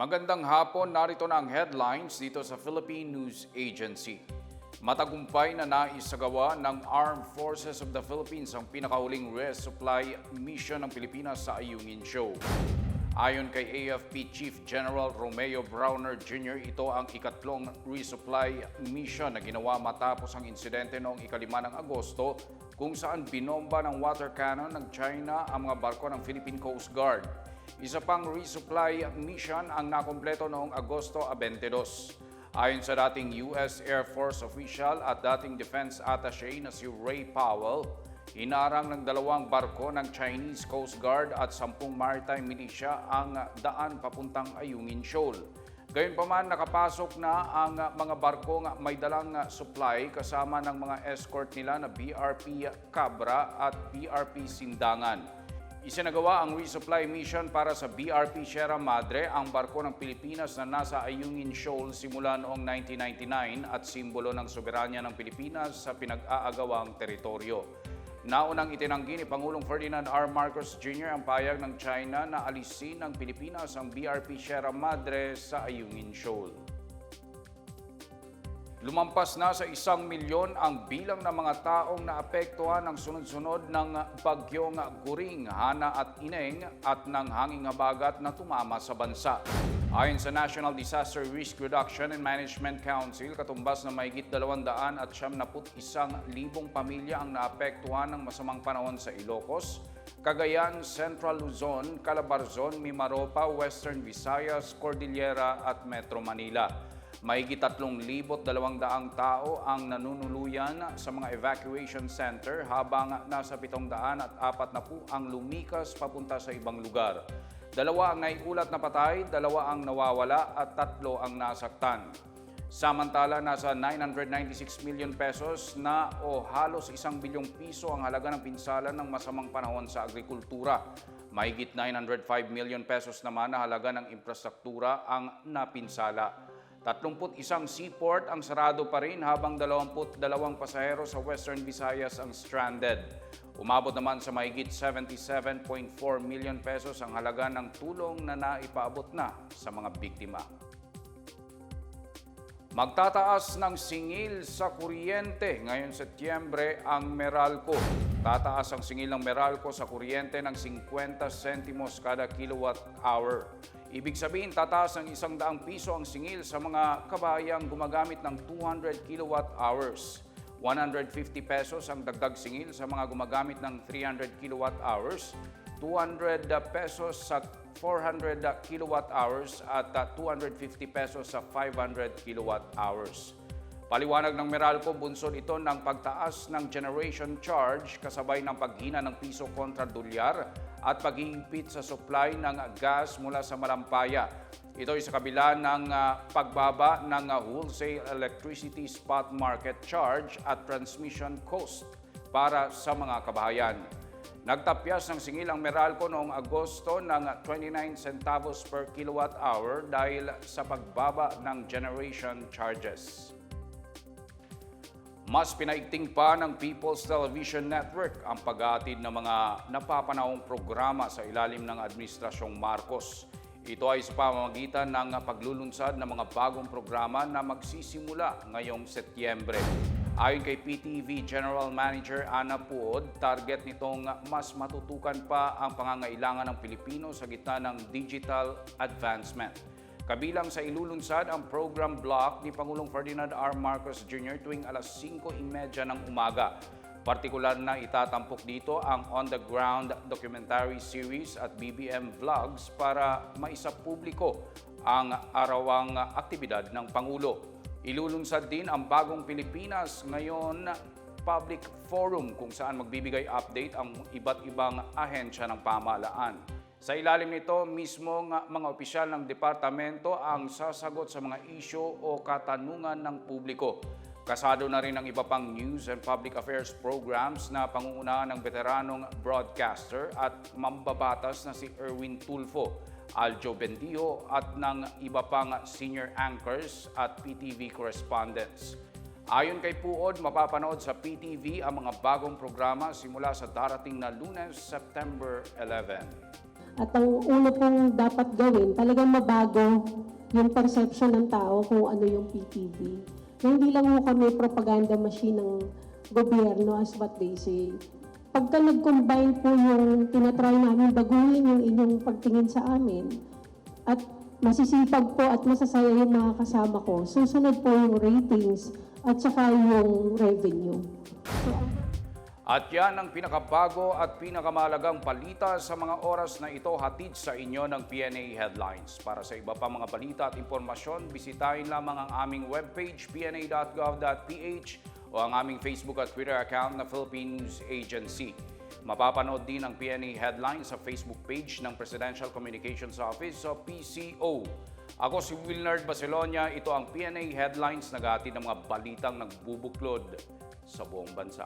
Magandang hapon, narito na ang headlines dito sa Philippine News Agency. Matagumpay na naisagawa ng Armed Forces of the Philippines ang pinakahuling resupply mission ng Pilipinas sa Ayungin Show. Ayon kay AFP Chief General Romeo Browner Jr., ito ang ikatlong resupply mission na ginawa matapos ang insidente noong ikalima ng Agosto kung saan binomba ng water cannon ng China ang mga barko ng Philippine Coast Guard. Isa pang resupply mission ang nakompleto noong Agosto 22. Ayon sa dating US Air Force official at dating Defense Attaché na si Ray Powell, Hinarang ng dalawang barko ng Chinese Coast Guard at sampung maritime militia ang daan papuntang Ayungin Shoal. Gayunpaman, nakapasok na ang mga barkong may dalang supply kasama ng mga escort nila na BRP Cabra at BRP Sindangan. Isinagawa ang resupply mission para sa BRP Sierra Madre, ang barko ng Pilipinas na nasa Ayungin Shoal simula noong 1999 at simbolo ng soberanya ng Pilipinas sa pinag-aagawang teritoryo. Naunang itinanggi ni Pangulong Ferdinand R. Marcos Jr. ang payag ng China na alisin ng Pilipinas ang BRP Sierra Madre sa Ayungin Shoal. Lumampas na sa isang milyon ang bilang ng mga taong naapektuhan ng sunod-sunod ng bagyong Guring, Hana at Ineng at ng hanging habagat na tumama sa bansa. Ayon sa National Disaster Risk Reduction and Management Council, katumbas na mahigit 200 at 71 libong pamilya ang naapektuhan ng masamang panahon sa Ilocos, Cagayan, Central Luzon, Calabarzon, Mimaropa, Western Visayas, Cordillera at Metro Manila. Mahigit 3,200 tao ang nanunuluyan sa mga evacuation center habang nasa 700 at apat na po ang lumikas papunta sa ibang lugar. Dalawa ang naiulat na patay, dalawa ang nawawala at tatlo ang nasaktan. Samantala, nasa 996 million pesos na o halos isang bilyong piso ang halaga ng pinsala ng masamang panahon sa agrikultura. Mahigit 905 million pesos naman na halaga ng infrastruktura ang napinsala. 31 seaport ang sarado pa rin habang 22 pasahero sa Western Visayas ang stranded. Umabot naman sa mahigit 77.4 million pesos ang halaga ng tulong na naipaabot na sa mga biktima. Magtataas ng singil sa kuryente ngayon Setyembre ang Meralco. Tataas ang singil ng Meralco sa kuryente ng 50 sentimos kada kilowatt hour. Ibig sabihin, tataas ng isang daang piso ang singil sa mga kabayang gumagamit ng 200 kilowatt hours. 150 pesos ang dagdag singil sa mga gumagamit ng 300 kilowatt hours. 200 pesos sa 400 kilowatt hours at uh, 250 pesos sa 500 kilowatt hours. Paliwanag ng Meralco, bunsod ito ng pagtaas ng generation charge kasabay ng paghina ng piso kontra dolyar at paghihigpit sa supply ng gas mula sa Malampaya. Ito ay sa kabila ng uh, pagbaba ng uh, wholesale electricity spot market charge at transmission cost para sa mga kabahayan. Nagtapyas ng singil ang Meralco noong Agosto ng 29 centavos per kilowatt hour dahil sa pagbaba ng generation charges. Mas pinaigting pa ng People's Television Network ang pag-aatid ng mga napapanahong programa sa ilalim ng Administrasyong Marcos. Ito ay sa pamamagitan ng paglulunsad ng mga bagong programa na magsisimula ngayong Setyembre. Ayon kay PTV General Manager Ana Puod, target nitong mas matutukan pa ang pangangailangan ng Pilipino sa gitna ng digital advancement. Kabilang sa ilulunsad ang program block ni Pangulong Ferdinand R. Marcos Jr. tuwing alas 5.30 ng umaga. Partikular na itatampok dito ang on-the-ground documentary series at BBM vlogs para maisapubliko ang arawang aktibidad ng Pangulo. Ilulunsad din ang Bagong Pilipinas ngayon public forum kung saan magbibigay update ang iba't ibang ahensya ng pamahalaan. Sa ilalim nito, mismo nga mga opisyal ng departamento ang sasagot sa mga isyo o katanungan ng publiko. Kasado na rin ang iba pang news and public affairs programs na pangungunahan ng veteranong broadcaster at mambabatas na si Erwin Tulfo, Aljo Bendijo at ng iba pang senior anchors at PTV correspondents. Ayon kay Puod, mapapanood sa PTV ang mga bagong programa simula sa darating na lunes, September 11. At ang una pong dapat gawin, talagang mabago yung perception ng tao kung ano yung PPV. Na hindi lang ho kami propaganda machine ng gobyerno as what they say. Pagka nag-combine po yung tinatry namin baguhin yung inyong pagtingin sa amin at masisipag po at masasaya yung mga kasama ko, susunod po yung ratings at saka yung revenue. So, At yan ang pinakabago at pinakamalagang balita sa mga oras na ito hatid sa inyo ng PNA Headlines. Para sa iba pa mga balita at impormasyon, bisitahin lamang ang aming webpage pna.gov.ph o ang aming Facebook at Twitter account na Philippine News Agency. Mapapanood din ang PNA Headlines sa Facebook page ng Presidential Communications Office o PCO. Ako si Wilnard Baselonia, ito ang PNA Headlines naghatid ng mga balitang nagbubuklod sa buong bansa.